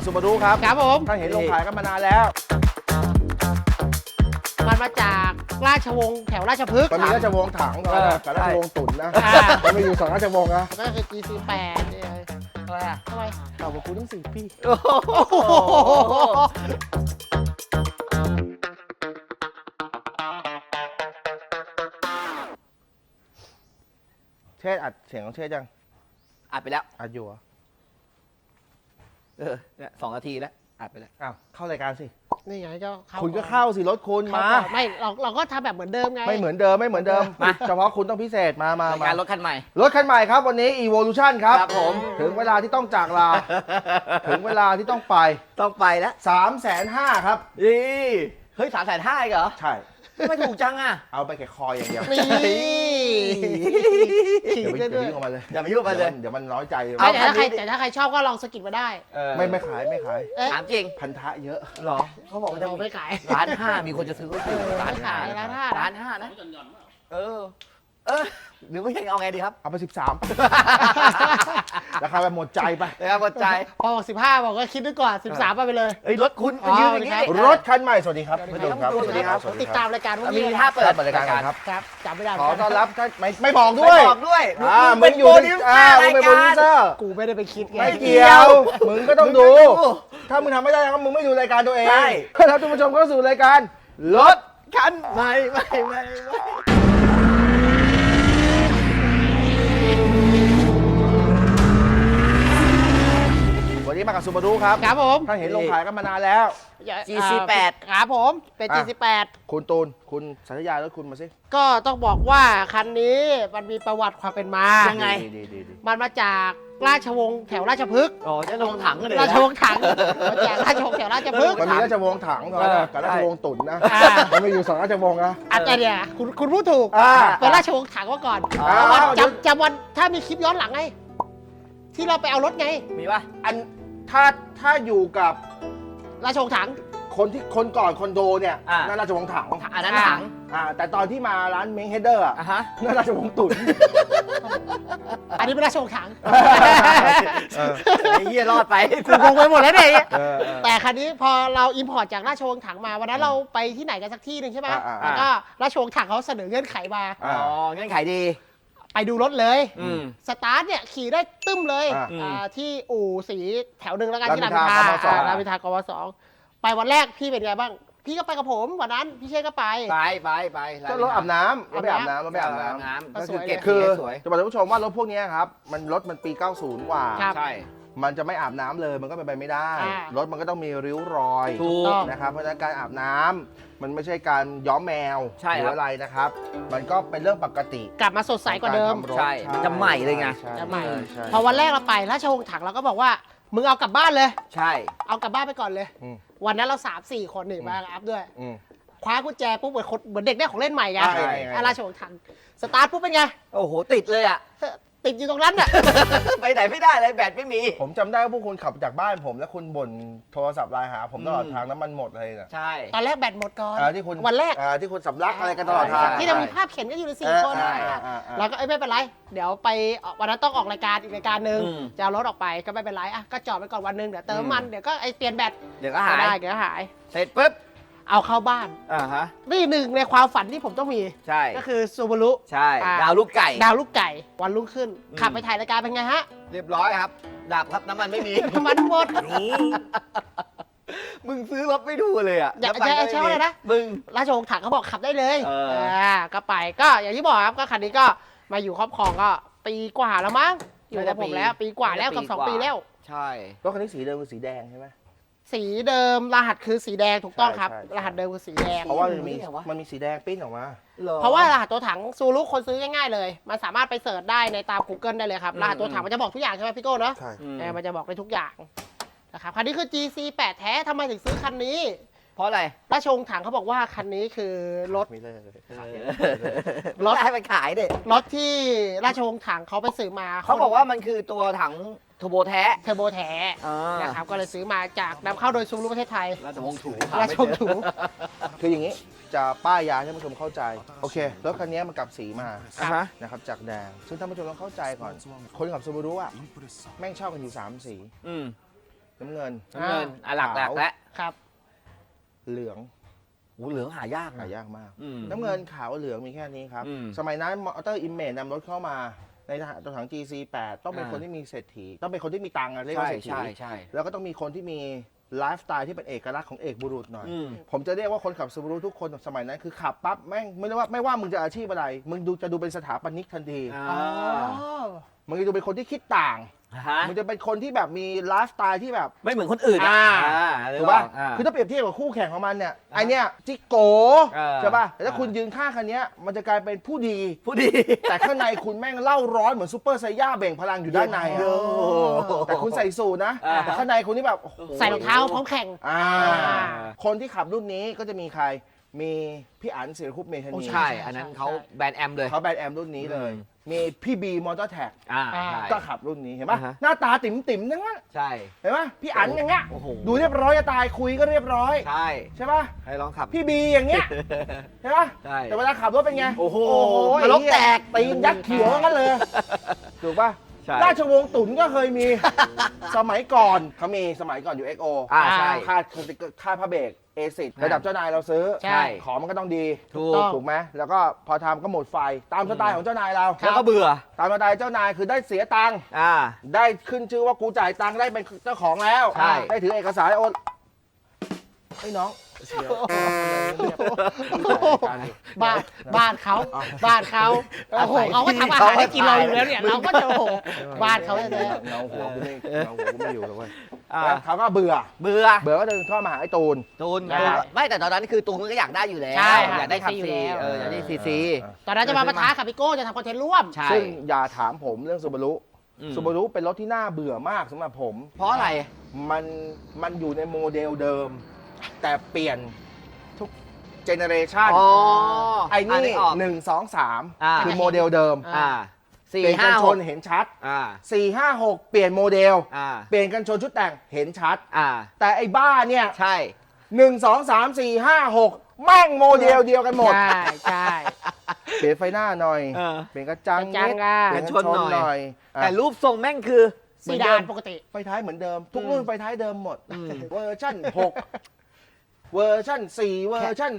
กับซูบารุครับครับผม ท่านเห็นลงขายกันมานานแล้ว มันมาจากราชวงศ์แถวราชพฤกษ์ มันมีราชวงศ์ถังก่อนเออนะกับราชวงศ์ตุ่นนะอ่า มันมีอยู่สองราชวงศ์นะก็คือ GC8 เนี่ยอะไรอะทำไมเก่ากว่ากูตั้งสี่ปีโอ้โหโอ้โหเชษอัดเสียงของเชษยังอัดไปแล้วอัดอยู่เหรอ เออเนี่ยสองนาทีแล้วอัดไปแล้วอ้าวเข้ารายการสิ นี่ไงก็เข้าคุณก็เข้าสิรถคุณมา เข้ก่อนไม่เราเราก็ทำแบบเหมือนเดิมไง ไม่เหมือนเดิมไม่เหมือนเดิม มา เฉพาะคุณต้องพิเศษมามา รายมาการรถคันใหม่รถคันใหม่ครับวันนี้ Evolution ครับ ครับผม ถึงเวลาที่ต้องจากลา ถึงเวลาที่ต้องไปต้องไปแล้ว3 5 0 0 0ครับอีเฮ้ยสามแสนห้าเหรอ ใช่ ไม่ถูกจังอะ เอาไปแค่คออย่างเดียวนี่เดี๋ยวไปเดี๋ยวยุ่งกับมันเลยอย่ามายุ่งกับมันเลย เดี๋ยวมันน้อยใจไม่เอาแต่ถ้าใครคันนี้ดิแต่ถ้าใครชอบก็ลองสกิดมาได้ เออไม่ไม่ขายไม่ขาย เอ๊ะถามจริงพันธะเยอะ เหรอเขาบอกว่าจะเราไม่ขายล้านห้ามีคนจะซื้อก็ซื้อเออล้านห้าไม่ขายล้านห้านะล้านห้านะ เออ เออหรือว่ายังเอาไงดีครับเอาไป 13 ราคาแบบหมดใจไป นะครับหมดใจพอบอกสิบห้าบอกก็คิดด้วยก่อนสิบสามไปเลย เอ้ยรถคุณอ๋อยืนอย่างนี้ครับดิรถคันใหม่ สวัสดีครับสวัพี่สดีดุลครับครับ สวัสดีครับสวัสติดีดคตารับมรายการพวกมีนี้ท่าเปิดเปิดรายการก่อนครับ ครับจำไม่ได้ขอเหมืต้อนกันรับท่านไม่ไม่บอกไม่ด้วยบอกด้วยอ่า มึเป็งนอยู่โปรที่ดิวเซออ่าร์มึรางยเป็นโปรกาดิวรเซอร์กูไม่ได้ไปคิดไงไม่เกี่ยว มึงก็ต้องดู ถ้ามึงทำไม่ได้ก็มึงไม่ดูรายการตัวเองใช่ครับท่านผู้ชมเข้าสู่รายการรถคันใหม่ใหม่ใหม่ใหม่ วันนี้มากับซูบารุครับครับผมท่านเห็นลงขายกันมานานแล้ว GC8 ครับผมเป็น อะ GC8 คุณตูน คุณสัญญารถคุณมาสิก็ต้องบอกว่าคันนี้มันมีประวัติความเป็นมายังไง ดีดีดีดีมันมาจากราชวงศ์แถวราชพฤกษ์อ๋อจะลงถังกันเลยราชวงศ์ถังมาจากราชวงศ์แถวราชพฤกษ์ มันมีราชวงศ์ถังก่อนนะกับราชวงศ์ตุ่นนะอ่า มันมีอยู่สองราชวงศ์นะอาจจะเนี่ยคุณคุณพูดถูกอ่าเป็นราชวงศ์ถังมาก่อนอ้าววันเดี๋ยวจำจำวันถ้ามีคลิปย้อนหลังไง ที่เราไปเอารถไง มีป่ะอัน ถ้าถ้าอยู่กับราชวงศ์ถัง คนที่คนก่อนคอนโดเนี่ยอ่านั่นราชวงศ์ถังอันนั้นอ่าถังอ่าแต่ตอนที่มาร้านเม้งเฮดเดอร์อะอะฮะ นั่นราชวงศ์ตุ่นอันนี้เป็นราชวงศ์ถังเออ ไอ้เหี้ยรอดไป กูงงไปหมดแล้วเนี่ยเออเออ แต่คันนี้พอเราอิมพอร์ตจากราชวงศ์ถังมาวันนั้นเราไปที่ไหนกันสักที่หนึ่งใช่ไหมอ่าอ่าแล้วก็ราชวงศ์ถังเขาเสนอเงื่อนไขมาอ่าอ๋อเงื่อนไขดี ไปดูรถเลย อืม สตาร์ทเนี่ยขี่ได้ตึ้มเลยอ่าอ่าที่อู่สีแถวหนึ่งแล้วกันที่รารามมอิอินนททรารารามอินทรากวสองไปวันแรกพี่เป็นไงบ้าง พี่ก็ไปกับผมวันนั้นพี่เชษก็ไป ไปไปไปก็รถอาบน้ำรถไปอาบน้ำรถไปอาบน้ำน้ำก็ก็สคืวอยเก็บคือให้สวยจะบอกท่านผู้ชมว่ารถพวกเนี้ยครับ มันรถมันปี 90 กว่า ครับ ใช่มันจะไม่อาบน้ำเลยมันก็เป็นไปไม่ได้ อ่ารถมันก็ต้องมีริ้วรอยถูกต้องนะครับเพราะฉะนั้นการอาบน้ำ มันไม่ใช่การย้อมแมวใช่หรืครัอบอะไรนะครับ มันก็เป็นเรื่องปกติกลับมาสดใสกว่าเดิมขงรทำรถใช่มันจะใหม่เลยไง ใช่จะใหม่ ใช่พอวันแรกเราไปราชวงศ์ถังเราก็บอกว่า มึงเอากลับบ้านเลย ใช่ เอากลับบ้านไปก่อนเลย อืมวันนั้นเราสามสี่คนหนึ่งมากับอัพด้วย อืม คว้ากุญแจปุ๊บเหมือนคนเหมือนเด็กได้ของเล่นใหม่ไงใช่ไงอะราชวงศ์ถังสตาร์ทปุ๊บเป็นไงโอ้โห ติดเลยอะ เฮ้ย ติดอยู่ตรงนั้นน่ะ ไปไหนไม่ได้เลยแบตไม่มี ผมจำได้ว่าพวกคุณขับจากบ้านผมแล้วคุณบ่นโทรศัพท์ไลน์หา ผมตลอดอืม ทางน้ำมันหมดเลยนะใช่ ตอนแรกแบตหมดก่อนอ่าที่คุณวันแรกอ่าที่คุณสำลักอะไรกันตลอดทางใช่ที่จะมีภาพเข็นกันอยู่ในสี่คนอ่าอ่าอ่าอ่าแล้วก็เอ้ยไม่เป็นไร เดี๋ยวไปออกวันนั้นต้องออกรายการอีกรายการหนึ่งอืมจะเอารถออกไปก็ไม่เป็นไรอะก็จอดไปก่อนวันหนึ่งเดี๋ยวเติมอืมมันเดี๋ยวก็ไอเปลี่ยนแบตเดี๋ยวก็ก็หายได้เดี๋ยวหาย เสร็จปุ๊บ เอาเข้าบ้าน อ่าฮะ นี่หนึ่งในความฝันที่ผมต้องมี ใช่ ก็คือซูบารุ ใช่ อ่า ดาวลูกไก่ ดาวลูกไก่ วันรุ่งขึ้น อืม ขับไปถ่ายรายการเป็นไงฮะ เรียบร้อยครับดับครับน้ำมันไม่มีน้ำมันหมด มึงซื้อรถไม่ดูเลยอะอย่าน้ำมันก็ใช้ไม่ใช้มีอะไรนะ มึง ราชวงศ์ถังเขาบอกขับได้เลยเอออ่าก็ไปก็อย่างที่บอกครับก็คันนี้ก็มาอยู่ครอบครองก็ปีกว่าแล้วมั้งอยู่กับผมแล้ว ปีกว่าแล้วเกับสองปีแล้ว ใช่ รถคันนี้สีเดิมคือสีแดงใช่ไหม สีเดิมรหัสคือสีแดงถูกต้องครับ ใช่ใช่ รหัสเดิมคือสีแดง เพราะว่ามันมีไงวะ มันมีสีแดงปิ้นออกมา เพราะว่ารหัสตัวถังซูรุคนซื้อง่ายๆเลย มันสามารถไปเสิร์ชได้ในตาม Google ได้เลยครับ อืม รหัสตัวถังมันจะบอกทุกอย่างใช่ไหมพี่โก้เนาะใช่อืมเออมันจะบอกได้ทุกอย่างนะครับคันนี้คือ GC8 แท้ทำไมถึงซื้อคันนี้เพ ราะอะไรราชวงศ์ถังเขาบอกว่าคันนี้คือรถมีเลยรถให้มันขายเด็รถที่ราชวงศ์ถังเขาไปซื้อมาเขาบอกว่ามันคือตัวถังเทอร์โบแท้เทอร์โบแท้อ่านะครับก็เลยซื้อมาจากนำเข้าโดยซูรุประเทศไทย ราชวงศ์ถูราชวงศ์ถู คืออย่างนี้จะป้ายยาให้ท่านผู้ชมเข้าใจ โอเครถคันนี้มันกลับสีมาอ่าฮะ นะครับจากแดง ซึ่งท่านผู้ชมต้องเข้าใจก่อน คนขับซูบารุอะแม่งชอบกันอยู่3สีอืมน้ำเงิน น้ำเงินอะหลักหลักแล้วครับ เหลืองโอ้เหลืองหายากหานะ ยากมาก อืมน้ำเงินขาวเหลืองมีแค่นี้ครับ อืมสมัยนั้นมอเตอร์อิมเมจนำรถเข้ามาในตัวถัง GC8 ต้องเป็นอ่า คนที่มีเศรษฐี ต้องเป็นคนที่มีตังค์อะเรียกว่าใช่เศรษฐี ใช่ใช่ แล้วก็ต้องมีคนที่มีไลฟ์สไตล์ที่เป็นเอกลักษณ์ของเอกบุรุษหน่อย อืม ผมจะเรียกว่าคนขับซูบารุทุกคนสมัยนั้นคือขับปั๊บแม่งไม่ว่าไม่ว่ามึงจะอาชีพอะไร มึงดูจะดูเป็นสถาปนิกทันที อ่า อ๋อ มึงจะดูเป็นคนที่คิดต่าง ฮะมึงจะเป็นคนที่แบบมีไลฟ์สไตล์ที่แบบ ไม่เหมือนคนอื่นอ่าหรืถูอกว่าป่ะคือถ้าเปรียบเทียบกับคู่แข่งของมันเนี่ยไอเนี้ยจิโกเออใช่ป่ะแต่ถ้าอ่าคุณยืนข้างคันเนี้ยมันจะกลายเป็นผู้ดี ผู้ดี แต่ข้างในคุณแม่งเล่าร้อนเหมือนซูเปอร์ไซย่าเบ่งพลังอยู่ด้านในอะโอ้โหแต่คุณใส่สูทนะอ่าแต่ข้างในคุณนี่แบบโอ้โหใส่รองเท้าพร้อมแข่งอ่าอ่าคนที่ขับรุ่นนี้ก็จะมีใครมีพี่อันศิรคุปเมธาโอ้นีใช่ อันนั้นเขาแบรนด์แอมเลยเขาแบรนด์แอมรุ่นนี้เลยอื มมีพี่บีมอเตอร์แท็กอ่าอ่าใช่ ก็ขับรุ่นนี้เห็นปะอ่าฮะ หน้าตาติ๋มติ๋มๆทั้งนั้นใช่ เห็นปะพี่อันอย่างเงี้ยโอ้โห ดูเรียบร้อยจะตายคุยก็เรียบร้อย ใช่ ใช่ปะให้ลองขับ พี่บีอย่างเงี้ยใช่ปะใช่แต่เวลาขับรถเป็นไงโอ้โหไอ้นรกแตก ตีนยักษ์เขียวงั้นเลยถูกปะ ใช่ ราชวงศ์ตุนก็เคยมี สมัยก่อนเขามีสมัยก่อนอยู่ XO อ่าใช่ ค่าค่าพระเบรกเอซิระดับเจ้านายเราซื้อใช่ ของมันก็ต้องดีถูต้กองถูกไหมแล้วก็พอทำก็หมดไฟตามสไตล์ของเจ้านายเราแล้วก็เบื่อ ตามสไตล์เจ้านายคือได้เสียตังค์ อ่า ได้ขึ้นชื่อว่ากูจ่ายตังค์ได้เป็นเจ้าของแล้ว ใช่ ได้ถือเอกสารโอนไอ้ยน้อง เสียบ้านบ้านเขาบ้านเขาโอ้โหเขาก็ทำอาหารให้กินเราอยู่แล้วเนี่ยเราก็จะโอ้โหบ้านเขาเลยเงาหัวกูไม่เงาหัวกูไม่อยู่แล้วเว้ยอ่าแล้วเขาก็เบื่อ เบื่อเบื่อก็เดินเข้ามาหาไอ้ตูน ตูนใช่ตูนไม่แต่ตอนนั้นคือตูนก็อยากได้อยู่แล้วใช่อยากได้ขับอยู่ซีแล้ว เอออยากได้ซีซีตอนนั้นจะมาปะทะกับพี่โก้จะทำคอนเทนต์ร่วม ใช่ซึ่งอย่าถามผมเรื่องซูบารุอืมซูบารุเป็นรถที่น่าเบื่อมากสำหรับผม เพราะอะไร มันมันอยู่ในโมเดลเดิม แต่เปลี่ยนทุกเจเนเรชันอ๋อไอ้อ่านี่กออกหนึ่งสองสามอ่า คือโมเดลเดิมอ่าเปสี่ลี่ยนกัห้านชหกนเห็นชัดอ่า4 5 6เปลี่ยนโมเดล อ่าเปลี่ยนกันชนชุดแต่งเห็นชัด อ่า แต่ไอ้บ้าเนี่ยใช่หนึ่งสองสามสี่ห้าหกแม่งโมเดลเดียวกันหมด ใช่ใช่ เปลี่ยนไฟหน้าหน่อย เออ เปลี่ยนกระจังกระจังนิดอะ เปลี่ยนกันชนหน่อยอะแต่รูปทรงแม่งคือ สีดานปกติ ไฟท้ายเหมือนเดิม ทุกรุ่นไฟท้ายเดิมหมดอืมเวอร์ชั่น 6 เวอร์ชั่น 4 เวอร์ชั่น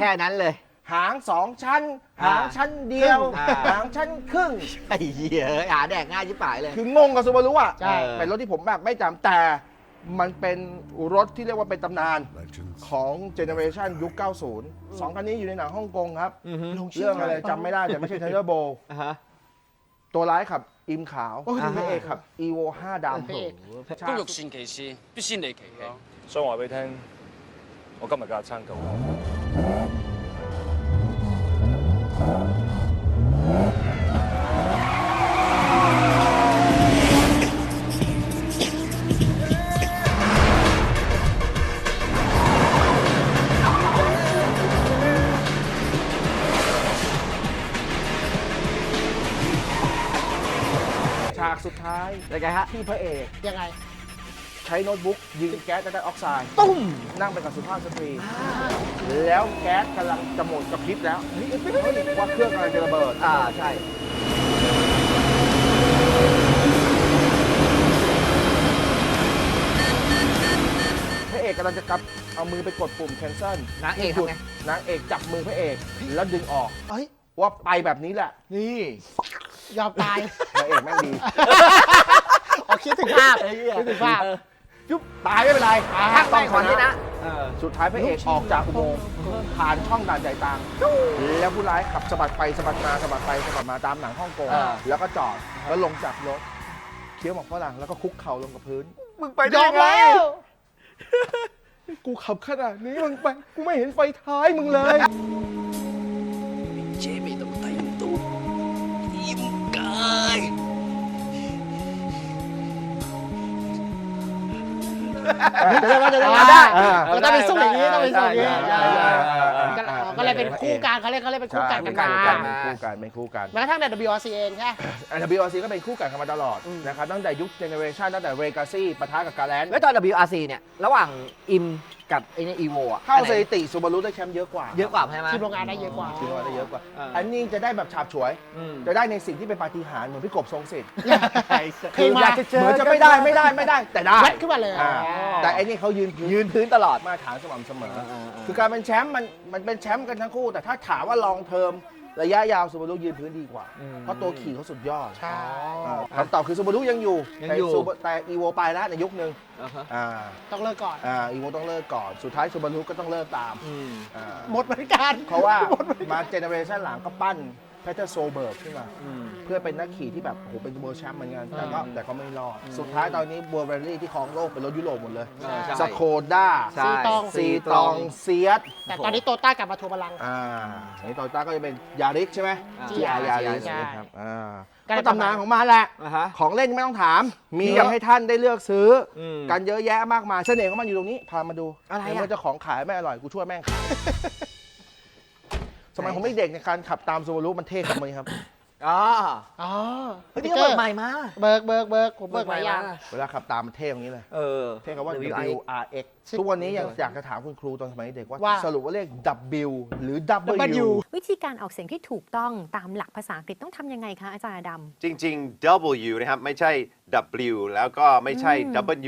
แค่นั้นเลย 3 หาง 2 ชั้น อ่า หางชั้นเดียว อ่า หางชั้นครึ่ง ไอ้เหี้ยหาแดกง่ายชิบหายเลย คืองงกับซูบารุอ่ะ ใช่ เป็นรถที่ผมแบบไม่จำแต่มันเป็นรถที่เรียกว่าเป็นตำนานของเจเนอเรชันยุค 90 สองคันนี้อยู่ในหนังฮ่องกงครับ อือฮึ เรื่องอะไรจำไม่ได้แต่ไม่ใช่เทเลอร์โบ อ่าฮะ ตัวร้ายขับอิมขาว โอ้ย พระเอกขับ evo 5ดำ พระเอก 工欲善其事，必先利其器。想话俾你听， 我今日架撑够啦。 ฉากสุดท้าย เป็นไงฮะ ที่พระเอก ยังไง ใช้โน้ตบุ๊กยิงแก๊สไดออกไซด์ตุ้มนั่งไปกับสุภาพสตรี แล้วแก๊สกำลังจะหมดกระพริบแล้วเฮ้ยว่าเครื่องกำลังจะระเบิด อ่าใช่ พระเอกกำลังจะกลับเอามือไปกดปุ่ม cancel นางเอกหยุดทำไง นางเอกจับมือพระเอก แล้วดึงออกเอ้ย ว่าไปแบบนี้แหละนี่ยอมตายพระเอกแม่งดี อ๋อคิดถึงภาพไอ้เหี้ยคิดถึงภาพ จุ๊บตายไม่เป็นไรถ้าต้องขอนี่นะสุดท้ายพระเอกออกจากอุโมงผ่านช่องด่านใจตังแล้วผู้ร้ายขับสะบัดไปสะบัดมาสะบัดไปสะบัดมาตามหนังฮ่องกงแล้วก็จอดแล้วลงจากรถเคี้ยวหมากฝรั่งแล้วก็คุกเข่าลงกับพื้น มึงไปได้ไงกูขับขนาดนี้มึงไปกูไม่เห็นไฟท้ายมึงเลยเจ๊ไม่ต้องแต่งตัวยิ้มกาย จะได้ว่าจะได้อ่าว่าได้ก็ต้องไปสู้อย่างนี้ต้องไปสู้อย่างนี้ได้ได้ได้ได้ก็ก็เลยเป็นคู่กันเขาเรียกเขาเรียกเป็นคู่กันกันใช่มาเป็นคู่กันเป็นคู่กันแม้กระทั่งใน WRC เองใช่ไหมอัน WRC ก็เป็นคู่กันกันมาตลอดอืมนะครับตั้งแต่ยุคเจเนอเรชันตั้งแต่เรกาซี่ปะทะกับกาแลนแล้วตอน WRC เนี่ยระหว่างอิมกับไอ้เนี่ยอีโวอะเข้าสถิติซูบารุได้แชมป์เยอะกว่าเยอะกว่าใช่ไหมทีมโรงงานได้เยอะกว่า ทีมโรงงานได้เยอะกว่าเอออัอันนี้จะได้แบบฉาบฉวยอืมจะได้ในสิ่งที่เป็นปาฏิหาริย์เหมือนพี่กบทรงสิทธิ์เพลงมา อยากจะเจอเหมือนจะไม่ได้ไม่ได้ไม่ได้แต่ได้แวะขึ้นมาเลยอ่าแต่ไอ้นี่เขายืนพื้น ยืนพื้นตลอด มาตรฐานสม่ำเสมอเออเออเออคือการเป็นแชมป์มันมันเป็นแชมป์กันทั้งคู่ แต่ถ้าถามว่าลองเทอม ระยะยาวซูบารุยืนพื้นดีกว่าเพราะตัวขี่เขาสุดยอดใช่ อ่าคำตอบคือซูบารุยังอยู่ยังแต่อยู่ ซูบาแต่อีโวไปแล้วในยุคนึงอ่าฮะอ่าต้องเลิกก่อน อ่าอีโวต้องเลิกก่อนสุดท้ายซูบารุก็ต้องเลิกตามอืม อ่าหมดเหมือนกันเพราะว่ามาเจเนอเรชันหลังก็ปั้น เพเทอร์โซเบิร์กขึ้นมาอืมเพื่อเป็นนักขี่ที่แบบโอ้โหเป็นเวิร์ลแชมป์เหมือนกันแต่ก็อืมแต่ก็ไม่รอด สุดท้ายตอนนี้บัวเบรลี่ที่ครองโลกเป็นรถยุโรปหมดเลยเออใช่ สโคด้าใช่ซีตอง ซีตองเซียสแต่ตอนนี้โตต้ากลับมาทวงบัลลังก์ อ่าอันนี้โตโยต้าก็จะเป็นยาริสใช่ไหมอ่าที่อายาริสใช่นะครับอ่าก็เลยก็ตำนานของมันแหละ อ่าฮะ ของเล่นไม่ต้องถาม มีเยอะให้ท่านได้เลือกซื้ออมกันเยอะแยะมากมาย เสน่ห์ของมันอยู่ตรงนี้ พามาดูอะไรอะ เมื่อเจ้าของขายไม่อร่อย กูช่วยแม่งขาย สมัยผมเด็กๆในยการขับตามซูบารุมันเท่ขนาดนี้ครับอ๋ออ๋อเฮ้ยนี่ก็เบิกใหม่มาเบิกเบิกเบิกผมเบิกหลายอย่าง เวลาขับตามมันเท่ตรงนี้เลย เออ เท่คำว่า WRX WRX ทุกวันนี้ยังอยากจะถามคุณครูตอนสมัยเด็กว่าว่า สรุปว่าเลข W หรือ W W วิธีการออกเสียงที่ถูกต้องตามหลักภาษาอังกฤษต้องทำยังไงคะอาจารย์อดำจริง ๆ W นะครับ ไม่ใช่ W แล้วก็ไม่ใช่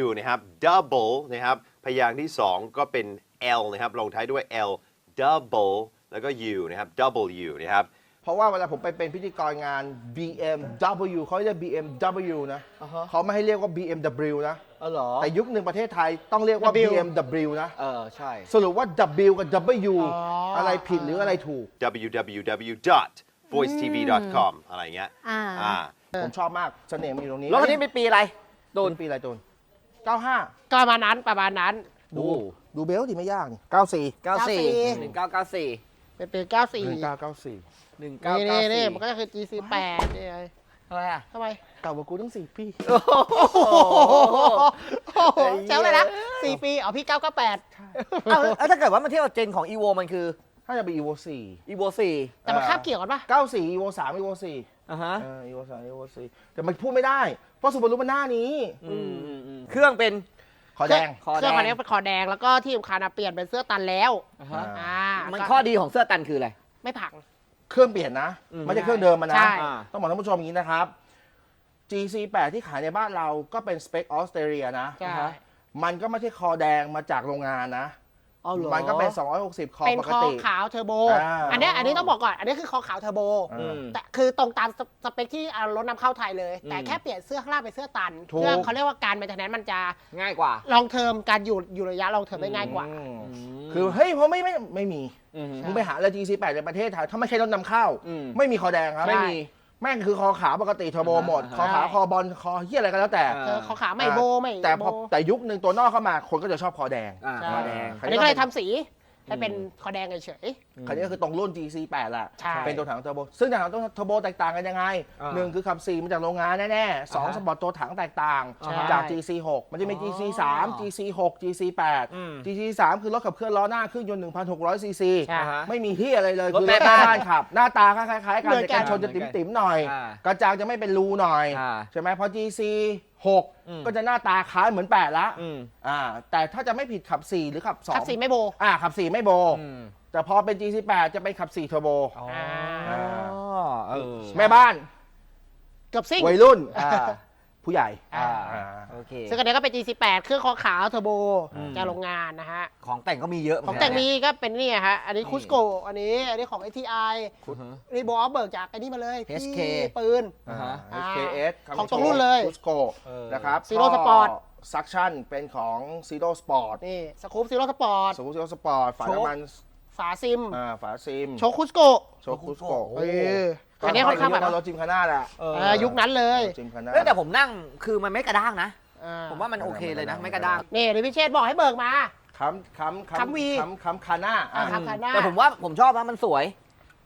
W นะครับ double นะครับ พยางค์ที่ 2 ก็เป็น L นะครับ ลงท้ายด้วย L double แล้วก็ U นะครับ W นะครับ เพราะว่าเวลาผมไปเป็นพิธีกรงาน BMW เขาเรียก BMW นะอ่าฮะ เขาไม่ให้เรียกว่า BMW นะ เออเหรอ แต่ยุคหนึ่งประเทศไทยต้องเรียกว่า W BMW นะ เออ ใช่ สรุปว่า W กับ W อ๋ออ อะไรผิดหรืออะไรถูก www.voicetv.com อะไรเงี้ยอ่าอ่าผมชอบมากเสน่ห์มันอยู่ตรงนี้รถคันนี้เป็นปีอะไร ตูนปีอะไรตูน95 ก็ประมาณนั้นประมาณนั้น ดูโอ้ดูเบลต์ดิไม่ยากนี่94 94 1994 เป็นปีเก้าสี่1994นี่นี่นี่มันก็คือ GC 8นี่ไงอะไรอะ ทำไมเก่ากว่ากูตั้ง4ปีโอ้โหแจ๋วเลยนะสี่ปีอ๋อพี่เก้าก็แปดเอ้าแล้วถ้าเกิดว่ามันเทียบกับเจนของ EVO มันคือ ถ้าจะเป็น Evo 4 EVO 4แต่มันคาบเกี่ยวกันปะ94 Evo 3 Evo 4อ่าฮะเออ Evo 3 Evo 4แต่มันพูดไม่ได้ เพราะซูบารุมันหน้านี้ อืมอืมอืมเครื่องเป็น ขอแดง คอเคแดรื่องงคันนี้เป็นคอแดงแล้วก็ที่สำคัญอะเปลี่ยนเป็นเสื้อตันแล้วอ่าฮะ อ่ามันก็ข้อดีของเสื้อตันคืออะไร ไม่ผักเครื่องเปลี่ยนนะ อืม ไม่ใช่เครื่องเดิมมันนะ ใช่ อ่า ต้องบอกท่านผู้ชมอย่างนี้นะครับ GC8 ที่ขายในบ้านเราก็เป็นสเปคออสเตรเลียนะ ใช่ มันก็ไม่ใช่คอแดงมาจากโรงงานนะ เอาเหรอ มันก็เป็น 260 คอเป็นปคกอติ ขาวเทอร์โบ อ่า อันเนี้ยอันนี้ต้องบอกก่อน อันนี้คือคอขาวเทอร์โบอ่าอืม แต่คือตรงตามสสเปคที่เอารถนำเข้าไทยเลยแต่อืมแค่เปลี่ยนเสื้อข้างล่างเป็นเสื้อตันถูก เพื่อเขาเรียกว่าการเป็นทนนมันจะง่ายกว่า ลองเทอมการอยู่อยู่ระยะลองเทอมได้ง่ายกว่า อืมคือเฮ้ยเพราะไม่ไม่ไม่มีอืมมึงไปหาเลย GC8 ในประเทศไทยถ้าไม่ใช่รถนำเข้า อืม ไม่มีคอแดงครับ ไม่มี แม่งคือคอขาวปกติเทอร์โบหมดอ่าคอขาวคอบอลคอเฮียอะไรก็แล้วแต่อ่าเธอเขาขาไม่โบไม่แต่พอโบแต่ยุคหนึ่งตัวนอกเข้ามา คนก็จะชอบคอแดง อ่าใช่ คอแดงคัอันนี้ก็เลยทำสีให้เป็นคอแดงเฉย คันนี้ก็คือตรงรุ่น GC8 แหละ ใช่เป็นตัวถังเทอร์โบ ซึ่งตัวถังเทอร์โบแตกต่างกันยังไงอ่าหนึ่งคือขับ4มาจากโรงงานแน่ๆสองอ่าฮะสปอร์ตตัวถังแตกต่างใช่จาก GC6 มันจะมี GC3 GC6 GC8 อืม GC3 คือรถขับเคลื่อนล้อหน้าเครื่องยนต์1,600 ซีซี ใช่ อ่าฮะ ไม่มีที่อะไรเลยรถคือรแม่ถบ้านบ้านขับ หน้าตาคล้ายๆกันเหมือนแต่กักานรชนจะติ๋มๆหน่อย อ่ากระจังจะไม่เป็นรูหน่อย อ่าใช่ไหมเพราะ GC อืม6ก็จะหน้าตาคล้ายเหมือน 8 ละอืม อ่าแต่ถ้าจะไม่ผิดขับ 4 หรือขับ2 ขับสีไม่โบ อ่าขับ4ไม่โบ อืมแต่พอเป็น GC8 จะเป็นขับ4เทอร์โบอ๋ออ่า เออแม่บ้านเกือบซิ่ง วัยรุ่นอ่าผู้ใหญ่อ่า อ่าโอเค ซึ่งอันนี้ก็เป็น G48 เครื่องคอขาวเทอร์โบอืม จากโรงงานนะฮะ ของแต่งก็มีเยอะของแต่งมีก็เป็นนี่ฮะ อันนี้คุสโก อันนี้ อันนี้ของ ATI อือฮะรีบอสเบิกจากไอ้นี่มาเลย HK พี่ปืน อ่าฮะ อ่า HKS ของตรงรุ่นเลยคุสโกเออ นะครับ Zero Sport ซักชั่นเป็นของ Zero Sport นี่สกู๊ปซีโร่สปอร์ตสกู Zero Sport ฝาน้ำมัน ฝาซิม อ่าฝาซิมโชคุสโกโชคุสโกโอ้เอออันนี้ค่อนข้างแบบรถจิมคาน่าแหละเออเออยุคนั้นเลยจิมคาน่าเอ้ยแต่ผมนั่งคือมันไม่กระด้างนะ อ่ผมว่ามันโอเคเลยนะ ไม่กระด้างนี่เดี๋ยวพี่เชษฐ์บอกให้เบิกมา ค้ำค้ำค้ำวี ค้ำค้ำคาน่าอ่าอะครับคันหน้า แต่ผมว่าผมชอบนะมันสวย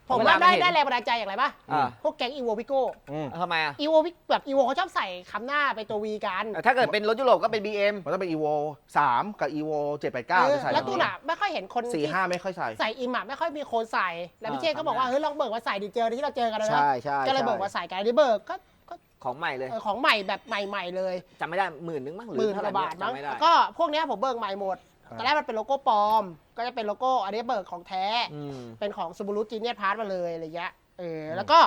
ผมเวว่าลาได้มันเห็นได้แรงบันดาลใจอย่างไรป่ะอ่า พวกแก๊งอีโวพิโก้อืมทำไมอะอีโวแบบอีโวเขาชอบใส่คำหน้าเป็นตัววีกัน ถ้าเกิดเป็นรถยุโรปก็เป็น BM มันต้องเป็น evo 3 กับ evo 789เออจะใส่แล้วตู้น่ะไม่ค่อยเห็นคนสี่ที่ห้าไม่ค่อยใส่ ใส่อิมอะไม่ค่อยมีคนใส่แล้วพี่เชษฐ์ก็บอกว่าอ่าเฮ้ยลองเบิกมาใส่ดิเจอที่เราเจอกันแล้วนะใช่ใช่ก็เลยเบิกมาใส่กันอันนี้เบิกก็ก็ของใหม่เลยเออของใหม่แบบใหม่ๆเลย จำไม่ได้หมื่นนึงมั้งหรือหมื่นกเท่าไหร่ว่าบาทมั้งจำไม่ได้ก็พวกเนี้ยผมเบิกใหม่หมด ตอนแรกมันเป็นโลโก้ปลอม ก็จะเป็นโลโก้อันนี้เบิกของแท้ อืม เป็นของ Subaru Genius Pass มาเลยอะไรเงี้ยเออแล้วก็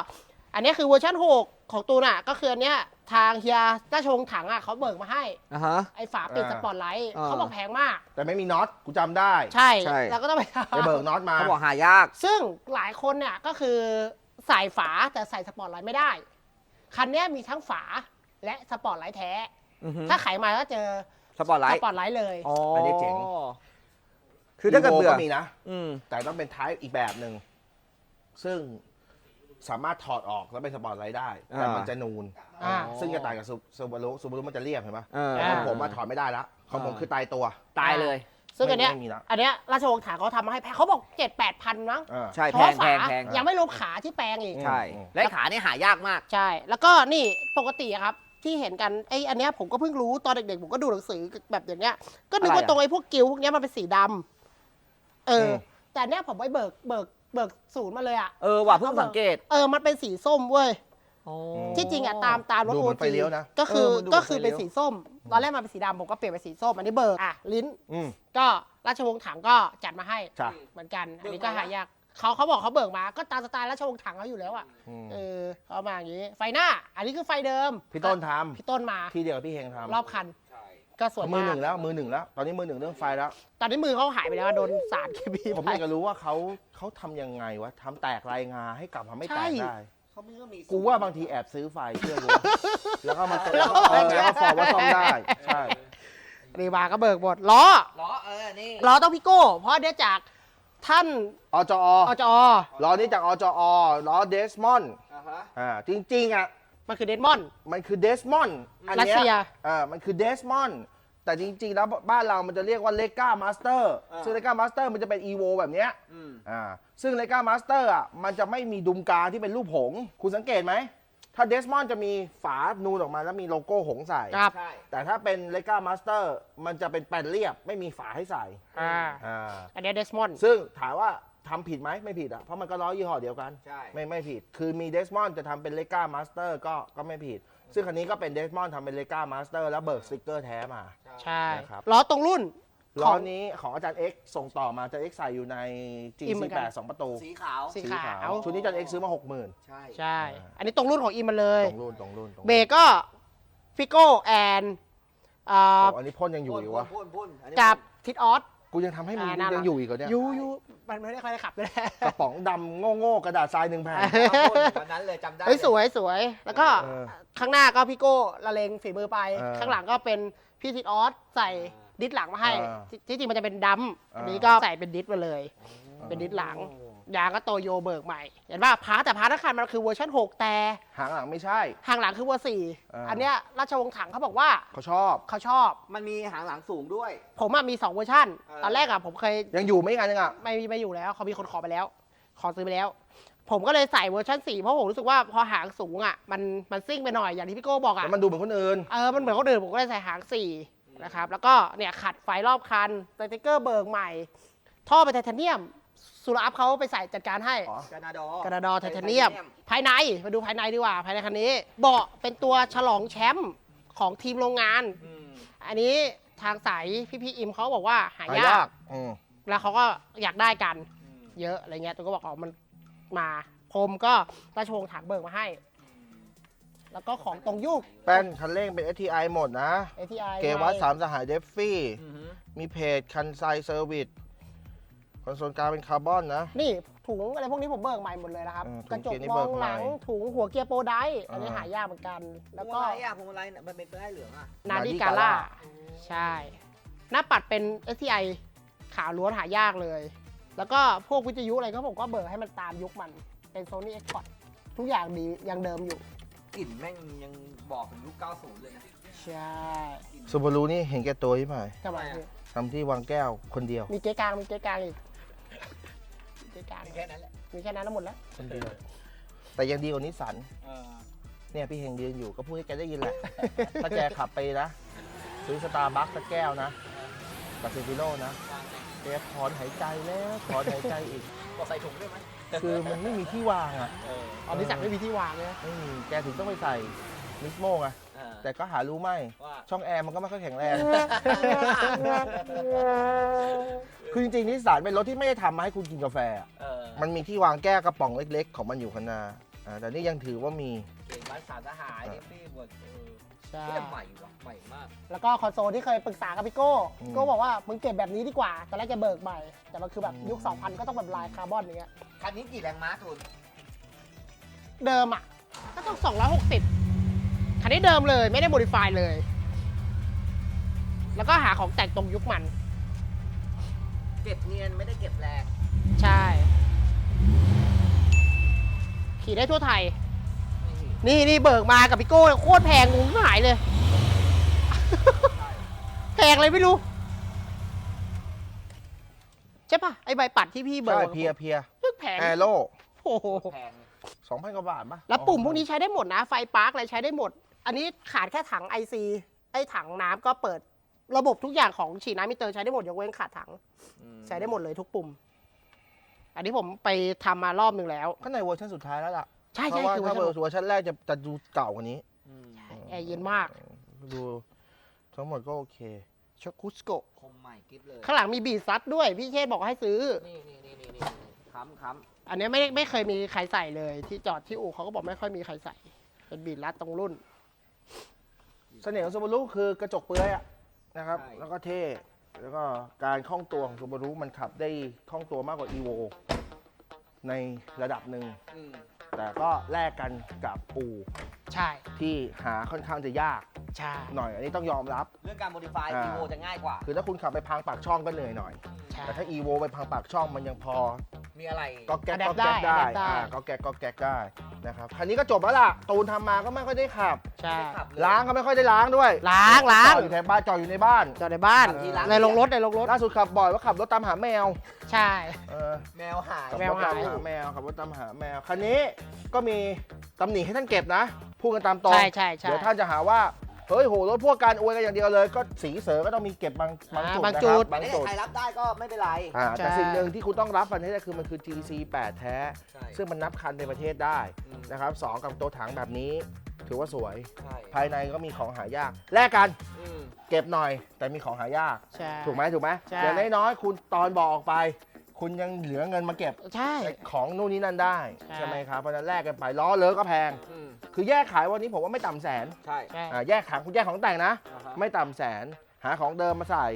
อันนี้คือเวอร์ชัน6ของตูนอะ ก็คืออันเนี้ยทางเฮียราชวงศ์ถังอะเขาเบิกมาให้ อะฮะ ไอ้ฝาปิดอ่าสปอตไลท์อ่า เขาบอกแพงมาก แต่ไม่มีน็อตกูจำได้ใช่ใช่ แล้วก็ต้องไปไปเบิกน็อตมา เขาบอกหายากซึ่งหลายคนเนี่ยก็คือใส่ฝาแต่ใส่สปอตไลท์ไม่ได้ คันเนี้ยมีทั้งฝาและสปอตไลท์แท้ อือฮึ ถ้าไขมาก็เจอ สปอร์ตไลสท์ปอตไลท์เลย อ๋ออัอันนี้เจ๋ง คือถ้าเกิด Evo เบื่อก็มีนะ อืม แต่ต้องเป็น type อีกแบบหนึ่ง ซึ่งสามารถถอดออกแล้วเป็นสปอร์ตไลท์ได้ แต่อ่ามั มันจะนูน อ่า ซึ่งจะต่างกับซูบารุซูบารุมันจะเรียบเห็นปะเออ แต่ของผมมาถอดไม่ได้ละของผมอ่าคือตายตัว ตายเลย ซึ่งอันเนี้ยไม่มีละ อันเนี้ยราชวงศ์ถังเขาทำมาให้แพงเขาบอกเจ็ดแปดพันมั้งอ่า ใช่เฉแพพาะงฝาแพงแพงยังไม่รวมขาที่แปลงอีก ใช่อืมและขาเนี่ยหายากมาก ใช่ แล้วก็นี่ปกติอะครับ ที่เห็นกันไอ้อันเนี้ยผมก็เพิ่งรู้ตอนเด็กๆผมก็ดูหนังสือแบบอย่างเงี้ย ก็นึกอะไรว่าอะ ตรงไอ้พวกกิวพวกเนี้ยมันเป็นสีดำเอออมแต่เนี้ยผมไปเบิกเบิกเบิกศูนย์มาเลยอะเออว่ะเพิ่งสังเกตเออมันเป็นสีส้มเว้ยอ๋อที่จริงอะตามตามรถดูโอเหมือนไฟจีเลี้ยวนะก็คือเออมันดูก็คือเหมือนไฟเลี้ยวเป็นสีส้ม ตอนแรกมันเป็นสีดำผมก็เปลี่ยนเป็นสีส้มอันนี้เบิกอะลิ้นอืม ก็ราชวงศ์ถังก็จัดมาให้จ้ะ เหมือนกัน อันนี้ก็หายาก เขาเขาบอกเขาเบิกมาก็ตามสไตล์ราชวงศ์ถังเขาอยู่แล้วอะอืมเออเขามาอย่างนี้ ไฟหน้า อันนี้คือไฟเดิมพี่ต้นทพี่ต้นมาำที่เดียวกับพี่เฮงทำรอบคันก็สวยมือมาหกนึ่งแล้วมือหนึ่งแล้ว ตอนนี้มือหนึ่งเรื่องไฟแล้ว ตอนนี้มือเขาหายไปแล้วอะโดนสารเคมีผมไป อยากจะรู้ว่าเขาเขาทำยังไงวะทำแตกรายงาให้กลับมาไม่แตใช่กได้ เขาไม่ก็มีกูว่าบางทีแอบซื้อไฟเชื่อกูแล้วก็มาแล้วก็เออแล้วก็ฟอร์มว่าซ่อมได้ใช่ รีบาก็เบิกหมดล้อ ล้อเออ นี่ ล้อต้องพี่โก้ เพราะเดี๋ยวจาก ท่านอจออจอล้อนี้จากอจอล้อเดสมอนอ่าฮะอ่าจริงๆอะมันคือเดดมอนด์มันคือเดสมอนอันรัสเนี้ยเซียอ่ามันคือเดสมอนแต่จริงๆแล้วบ้านเรามันจะเรียกว่าเลกามาสเตอร์อ่าซึ่งเลกามาสเตอร์มันจะเป็นอีโวแบบเนี้ยอืมอ่าซึ่งเลกามาสเตอร์อะมันจะไม่มีดุมกาที่เป็นรูปหงส์คุณสังเกตไหม ถ้าเดสมอนจะมีฝานูนออกมาแล้วมีโลโก้หงส์ใส่ ครับ ใช่ แต่ถ้าเป็นเลกามาสเตอร์มันจะเป็นแปนเรียบไม่มีฝาให้ใส่อ่า อ่าอันนี้เดสมอนด์ซึ่งถามว่าทำผิดไหมไม่ผิดอะ เพราะมันก็ล้อยี่ห้อเดียวกัน ใช่ ไม่ไม่ผิด คือมีเดสมอนจะทำเป็นเลกามาสเตอร์ก็ก็ไม่ผิด ซึ่งคันนี้ก็เป็นเดสมอนทำเป็นเลกามาสเตอร์แล้วเบิกสติกเกอร์แท้มา ใช่ นะครับ ล้อตรงรุ่น ล้อนี้ของอาจารย์ X ส่งต่อมาอาจารย์ X ใส่อยู่ในอิมเหมือนกัน G48 2ประตูสีขาว สีขาว ชุดนี้อาจารย์ X ซื้อมา 60,000 ใช่ ใช่ อันนี้ตรงรุ่นของอีมันเลย ตรงรุ่นตรงรุ่นตรงเบรกก็ฟิโก้แอนอ่าโอ้อันนี้พ่นยังอยู่อยู่วะพ่นพ่นอันนี้กับทิดออสกูยังทำให้มึงอ่าน่ารักยังอยู่อีกเหรอเนี่ยยูยูมันไม่ได้ค่อยได้ขับเลยกระป๋องดำโง่ๆกระดาษทรายหนึ่งแผ่นพ่นวันนั้นเลยจำได้เฮ้ยสวยสวยแล้วก็เออข้างหน้าก็พี่โก้ละเลงฝีมือไปเออข้างหลังก็เป็นพี่ทิดออสใส่ ดิสหลังมาให้เออที่ที่จริงมันจะเป็นดัมเอออัอันนี้ก็ใส่เป็นดิสมาเลย เป็นดิสหลัง ยางก็โตโยเบิกใหม่ เห็นป่ะพาร์ทแต่พาร์ททั้งคันมันคือเวอร์ชัน6 แต่หางหลังไม่ใช่ ห่างหลังคือเวอร์สี่เอออัอันเนี้ยราชวงศ์ถังเขาบอกว่าเขาชอบ เขาชอบ มันมีหางหลังสูงด้วย ผมอะมี 2 เวอร์ชันเออตอนแรกอะผมเคย ยังอยู่ไม่กันยังอะ ไม่ไม่อยู่แล้วเขามีคนขอไปแล้ว ขอซื้อไปแล้ว ผมก็เลยใส่เวอร์ชัน4เพราะผมรู้สึกว่าพอหางสูงอะมันมันซิ่งไปหน่อยอย่างที่พี่โก้บอกอะแล้วมันดูเหมือนคนอื่น เออมันเหมือนคนอื่นผมก็เลยใส่หาง4 นะครับแล้วก็เนี่ยขัดไฟรอบคันสติ๊กเกอร์เบิกใหม่ ท่อเป็นไทเทเนียมสุรอัพเขาไปใส่จัดการให้อ๋อกานาดอกระดอไทเทเนียม ภายในมาดูภายในดีกว่าภายในคันนี้ เบาะเป็นตัวฉลองแชมป์ของทีมโรงงานอืมอันนี้ทางสายพี่พี่อิมเขาบอกว่าหาหายายากกอืมแล้วเขาก็อยากได้กัน เยอะอะไรเงี้ยตัวก็บอกอ๋อมันมาพรมก็ราชวงศ์ถังเบิกมาให้ แล้วก็ของตรงยุกแป้นคันเร่งเป็น STI หมดนะ ATI เกวัดสามสหายเดฟฟี่ อือฮึมีเพจคันไซเซอร์วิสคอนโซลกลางเป็นคาร์บอนนะ นี่ถุงอะไรพวกนี้ผมเบิกใหม่หมดเลยนะครับเออถุงกระจกเกียร์นี่มเบิอกงหลังใหม่ถุงหัวเกียร์โปรไดอันนี้อ่า หายากเหมือนกัน แล้แล้ววก็ก็อะไรอะพวงมาลัยมันเป็นได้เหลืองอะนาดิ Nadi กาล่า Gala ใช่ หน้าปัดเป็น STI ขาวล้วนหายากเลย แล้วก็พวกวิทยุอะไรก็ผมก็เบิกให้มันตามยุคมันเป็น Sony x p o r t ทุกอย่างดียังเดิมอยู่ กลิ่นแม่งยังบอกถึงยุค 90 เลยนะใช่ซูบารุนี่เห็นแก่ตัวใช่ไหมทำไมทำไมอะพี่ทำที่วางแก้วคนเดียว มีเก๊กลางมีเก๊กลางอีกมีเก๊กลางมีแค่นั้นแหละมีแค่นั้นทั้งหมดแล้วคนเดียว แต่ยังดีกว่านิสสันเออเนี่ยพี่เฮงยืนอยู่ก็พูดให้แกได้ยินแหละ ถ้าแกขับไปนะ ซื้อสตาร์บัคสักแก้วนะกับเซฟิโลนะแกถอนหายใจแล้วถอนหายใจอีกบอกใส่ถุงด้วยไหม คือมันไม่มีที่วางอะเออตอนนี้สั่งไม่มีที่วางเลยไม่มีแกถึงต้องไปใส่มิสโมไงอ่าแต่ก็หารู้ไหมว่าช่องแอร์มันก็ไม่ค่อยแข็งแรง คือจริงๆนิสสันเป็นรถที่ไม่ได้ทำมาให้คุณกินกาแฟอะเออมันมีที่วางแก้วกระป๋องเล็ก ๆ ของมันอยู่ข้างหน้า อ่าแต่นี่ยังถือว่ามี เก่งบ้านสารทหารนี่พี่หมดเออใช่แต่ใหม่ว่ะใหม่มาก แล้วก็คอนโซลที่เคยปรึกษากับพี่โก้อืมโก้บอกว่ามึงเก็บแบบนี้ดีกว่าตอนแรกจะเบิกใหม่ แต่มันคือแบบยุค 2000 ก็ต้องแบบลายคาร์บอนอย่างเงี้ยคันนี้กี่แรงม้าทุนเดิมอะก็ต้อง 260 คันนี้เดิมเลยไม่ได้โมดิฟายเลย แล้วก็หาของแต่งตรงยุคมัน เก็บเนียนไม่ได้เก็บแรง ใช่ ขี่ได้ทั่วไทย นี่นี่เบิกมากับพี่โก้โคตรแพงงงหายเลย แพงเลยไม่รู้ ใช่ปะไอใบปัดที่พี่เบิกใช่เพียเพียเพิ่งแพงแอโร่โอ้โหแพงสองพันกว่าบาทปะแล้วปุ่มพวกนี้ใช้ได้หมดนะ ไฟปาร์กอะไรใช้ได้หมด อันนี้ขาดแค่ถังไอซีไอถังน้ำก็เปิดระบบทุกอย่างของฉีดน้ำมิเตอร์ใช้ได้หมดยกเว้นขาดถัง ใช้ได้หมดเลยทุกปุ่ม อันนี้ผมไปทำมารอบหนึ่งแล้วก็ในเวอร์ชันสุดท้ายแล้วล่ะใช่เพใช่ราะว่าคือถ้าเวเวออร์ร์เวอร์ชันแรกจะจะดูเก่ากว่านี้แอร์เย็นมาก ดู ทั้งหมดก็โอเคชคุสโกคมใหม่กิ๊บเลย ข้างหลังมีบีดซัดด้วย พี่เชษบอกให้ซื้อ นี่นี่นี่นี่นี่ค้ำค้อันนี้ไม่ได้ไม่เคยมีใครใส่เลย ที่จอดที่อู่เขาก็บอกไม่ค่อยมีใครใส่ เป็นบีดรัดตรงรุ่น เสน่ห์ของซูบารุคือกระจกเปื้อยอะนะครับ แล้วก็เท่ แล้วก็การคล่องตัวของซูบารุมันขับได้คล่องตัวมากกว่า e v o ในระดับหนึ่งำอืมแต่ก็แลกกันกับปูใช่ที่หาค่อนข้างจะยากใช่หน่อย อันนี้ต้องยอมรับ เรื่องการโมดิฟายอ่า อีโวจะง่ายกว่าคือถ้าคุณขับไปพังปากช่องก็เหนื่อยหน่อย ใช่แต่ถ้า e v o ไปพังปากช่องมันยังพอ มีอะไรก็แก๊ก Adapt ก็แก๊กได้ได้ Adapt ได้ อ่าก็แก๊กก็แก๊กได้นะครับคันนี้ก็จบแล้วล่ะตูนทำมาก็ไม่ค่อยได้ขับ ใช่ขับเลย ล้างก็ไม่ค่อยได้ล้างด้วยล้างล้างจอดอยู่ในบ้านจอดอยู่ในบ้าน จอดในบ้าน บางทีล้าง ในโรงรถในโรงรถล่าสุดขับบ่อยว่าขับรถตามหาแมวใช่ เออแมวหาย ขับแมรวถหาตาย มหาแมวขับรถตามหาแมวคันนี้ก็มีตำหนิให้ท่านเก็บนะพูดกันตามตรงใช่ใช่ใช่ เดี๋ยวท่านจะหาว่า เฮ้ยโหรถพวกการอวยกันอย่างเดียวเลย ก็สีเสือก็ต้องมีเก็บบางบางจุดบางนะจุครัดบบางถ้าจุดใครรับได้ก็ไม่เป็นไร อ่าแต่ใช่ สิ่งหนึ่งที่คุณต้องรับฟันให้ได้คือมันคือ GTC 8 แท้ ใช่ ซึ่งมันนับคันในประเทศได้อืม นะครับสองกับตัวถังแบบนี้ ถือว่าสวย ใช่ภายในก็มีของหายาก แลกกันอืม เก็บหน่อย แต่มีของหายาก ใช่ ถูกไหมถูกไหมใช่ อย่างน้อยๆคุณตอนบอกออกไป คุณยังเหลือเงินมาเก็บใช่ ของนู่นนี่นั่นได้ใช่ ใช่ไหมครับเพราะฉะนั้นแลกกันไปล้อเลอะก็แพง อืมคือแยกขายวันนี้ผมว่าไม่ต่ำแสนใช่ใช่ อ่าแยกขายคุณแยกของแต่งนะ อ่าฮะไม่ต่ำแสนหาของเดิมมาใส่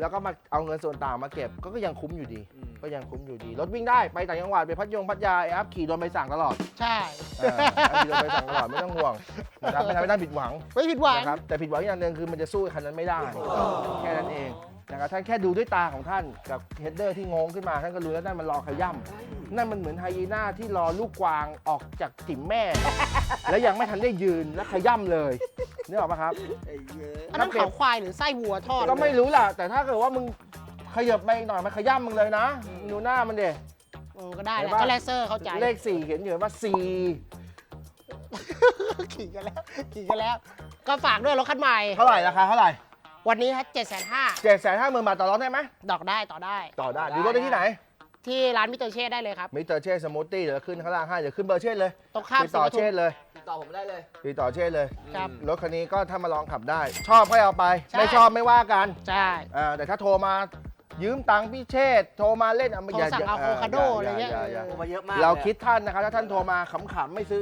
แล้วก็มาเอาเงินส่วนต่างมาเก็บก็ก็ยังคุ้มอยู่ดี อืมก็ยังคุ้มอยู่ดี รถวิ่งได้ไปต่างจังหวัดไปพัทยงพัทยาไอ้อัพขี่โดนใบสั่งตลอดใช่อ่าอัพขี่โดนใบสั่งตลอดไม่ต้องห่วงนะครับไม่ทำให้ท่านผิดหวังไม่ผิดหวังนะครับแต่ผิดหวังอย่างหนึ่งคือมันจะสู้คันนั้นไม่ได้ แค่นั้นเอง นะครับท่านแค่ดูด้วยตาของท่านกับเฮดเดอร์ที่งงขึ้นมาท่านก็รู้แล้วนั่นมันรอขย่ำนั่นมันเหมือนไฮยีน่าที่รอลูกกวางออกจากจิ๋มแม่ แล้วยังไม่ทันได้ยืนแล้วขย่ำเลยนึกออกปะครับไอ้เยอะอันนั้นเขาควายหรือไส้วัวทอดก็ไม่รู้ล่ะ แต่ถ้าเกิดว่ามึงขยับไปอีกหน่อยมันขย่ำมึงเลยนะดูหน้ามันเดเออก็ได้แหเห็ละนปะก็แลเซอร์เข้าใจเลขสี่เขียนอยู่ว่าสี่ขี่กันแล้วขี่กันแล้ว ก็ฝากด้วยรถคันใหม่เท่าไหร่ราคาเท่าไหร่ วันนี้ฮะเจ็ดแสนห้าเจ็ดแสนห้าหมื่นบาทต่อรถได้ไหมดอกได้ต่อได้ ต่อได้ดูรถได้ที่ไหน ที่ร้านมิสเตอร์เชษได้เลยครับ มิสเตอร์เชสสมูทตี้เดี๋ยวขึ้นข้างล่างให้เดี๋ยวขึ้นเบอร์เชสเลยตรงข้ามติดต่อศรีปทุมเชสเลยติดต่อผมได้เลย ติดต่อเชสเลยครับ รถคันนี้ก็ถ้ามาลองขับได้ ชอบให้เอาไป ใช่ ไม่ชอบไม่ว่ากันใช่ อ่าแต่ถ้าโทรมา ยืมตังค์พี่เชษฐ์โทรมาเล่นอะไม่โทรสั่งอะโวคาโดอะไรเงี้ยาาโอ้มาเยอะมากเราลยอะคิดท่านนะครับ ถ้าท่านโทรมาขำๆไม่ซื้อ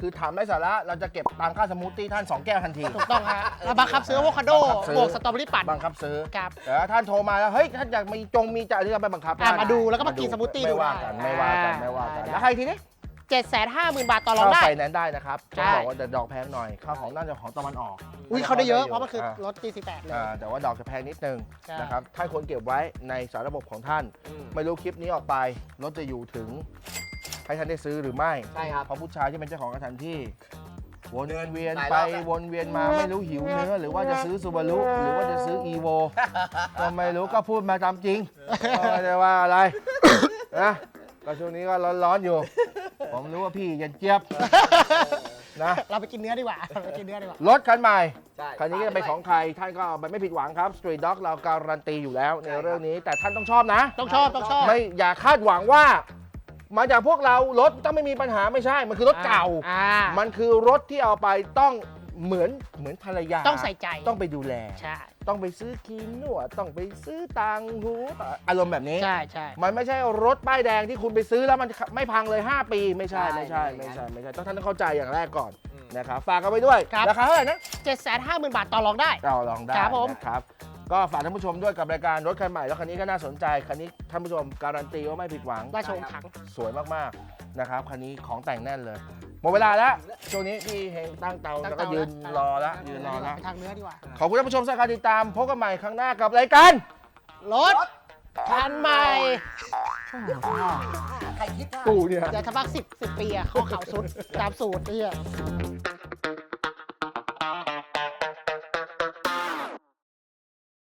คือถามไร้สาระเราจะเก็บตังค่าสมูทตี้ท่าน 2 แก้วทันที ถูกต้องฮะเราบังคับซื้ออะโวคาโดบังคับซื้อ บวกสตรอเบอรี่ปั่น บังคับซื้อครับแต่ถ้าท่านโทรมาแล้วเฮ้ยท่านอยากมีจงมีจะอันนี้เราไปบังคับอะได้มาดูแล้วก็มากินสมูทตี้ไม่ดูว่าได้กันไม่ว่ากันไม่ว่ากันได้แล้วใครทีนี้ เจ็ดแสนห้าหมื่นบาทต่อรองเข้าได้ ไฟแนนซ์ได้นะครับต้ใช่องบอกว่าแต่ดอกแพงหน่อยข้าวของน่าจะของตะวันออกอุ้ยเขาได้เยอะเพราะมันคืออ่ารถ G48 เลย อ่าแต่ว่าดอกจะแพงนิดนึงใช่ นะครับท่านควรเก็บไว้ในสารระบบของท่านอืมไม่รู้คลิปนี้ออกไปรถจะอยู่ถึงให้ท่านได้ซื้อหรือไม่ ใช่ครับ เพราะผู้ชายที่เป็นเจ้าของสถานที่ วนเวียนหลายไปรอบแล้ว วนเวียนมาไม่รู้หิวเนื้อ หรือว่าจะซื้อซูบารุหรือว่าจะซื้ออีโว ก็ไม่รู้ก็พูดมาตามจริงก็ไม่ได้ว่าอะไรนะ ก็ช่วงนี้ก็ร้อนๆอยู่ ผมรู้ว่าพี่เย็นเจี๊ยบนะเราไปกินเนื้อดีกว่าเราไปกินเนื้อดีกว่ารถคันใหม่ ใช่คันนี้ก็จะเป็นของใคร ท่านก็เอาไปไม่ผิดหวังครับ Street Dog เราการันตีอยู่แล้วในเรื่องนี้ แต่ท่านต้องชอบนะ ต้องชอบต้องชอบไม่อย่าคาดหวังว่า มาจากพวกเรารถต้องไม่มีปัญหาไม่ใช่ มันคือรถเก่า อ่ามันคือรถที่เอาไปต้อง เหมือนเหมือนภรรยาต้องใส่ใจต้องไปดูแล ใช่ ต้องไปซื้อครีมนวดต้องไปซื้อต่างหูอารมณ์แบบนี้ ใช่ใช่ มันไม่ใช่รถป้ายแดงที่คุณไปซื้อแล้วมันไม่พังเลย 5 ปีไม่ใช่ใช่ไม่ใช่ไม่ไม่ใช่ใช่ไม่ใช่ต้องท่านต้องเข้าใจอย่างแรกก่อนนะครับฝากกันไปด้วยครับ ราคาเท่าไหร่นะเจ็ดแสนห้าหมื่นบาทต่อรองได้ เราลองได้ครับผม นะครับ ก็ฝากท่านผู้ชมด้วยกับรายการรถคันใหม่แล้วคันนี้ก็น่าสนใจ คันนี้ท่านผู้ชมการันตีว่าไม่ผิดหวังราชวงศ์ถัง สวยมากๆนะครับ คันนี้ของแต่งแน่นเลย หมดเวลาแล้วช่วงนี้พี่เฮงตั้งเตาแล้วก็ยืนรอแล้วยืนรอแล้วไปทางเนื้อดีกว่า ขอบคุณท่านผู้ชมสำหรับการติดตามพบกันใหม่ครั้งหน้ากับรายการ รถคันใหม่ใครคิดท่าปู่เนี่ย เดี๋ยวถ้าพักสิบสิบปีอะเขาเขาสุดตามสูตรเนี่ย